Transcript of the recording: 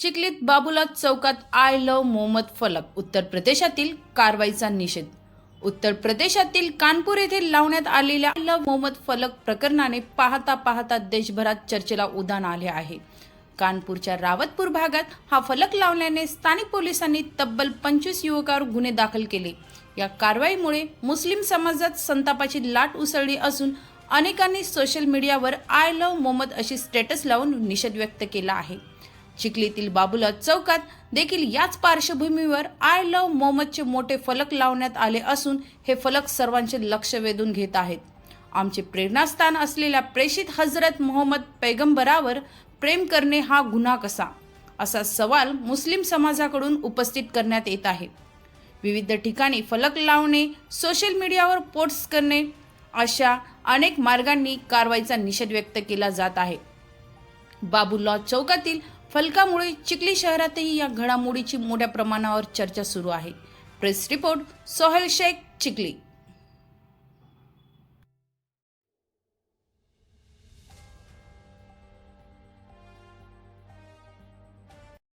चिखलीत बाबुलात चौकात I love Mohammed फलक उत्तर प्रदेशातील कारवाईचा निषेध. उत्तर प्रदेशातील कानपूर येथे लावण्यात आलेल्या आय लव्ह मोहम्मद फलक प्रकरणाने पाहता पाहता देशभरात चर्चेला उधाण आले आहे. कानपूरच्या रावतपूर भागात हा फलक लावल्याने स्थानिक पोलिसांनी तब्बल पंचवीस युवकांवर गुन्हे दाखल केले. या कारवाईमुळे मुस्लिम समाजात संतापाची लाट उसळली असून अनेकांनी सोशल मीडियावर आय लव्ह मोहम्मद अशी स्टेटस लावून निषेध व्यक्त केला आहे. चिखलीतील बाबुला चौकात देखील याच पार्श्वभूमीवर आय लव मोहम्मदचे मोठे फलक लावण्यात आले असून हे फलक सर्वांचे लक्ष वेधून घेत आहेत. आमचे प्रेरणास्थान असलेल्या प्रेषित हजरत मोहम्मद पैगंबरावर प्रेम करणे हा गुन्हा कसा? असा सवाल मुस्लिम समाजाकडून उपस्थित करण्यात येत आहे. विविध ठिकाणी फलक लावणे सोशल मीडियावर पोस्ट करणे अशा अनेक मार्गांनी कारवाईचा निषेध व्यक्त केला जात आहे. बाबुलॉ चौकातील फलकामुळे चिखली शहरातही या घडामोडीची मोठ्या प्रमाणावर चर्चा सुरू आहे. Press report Sohel Shaikh Chikhli.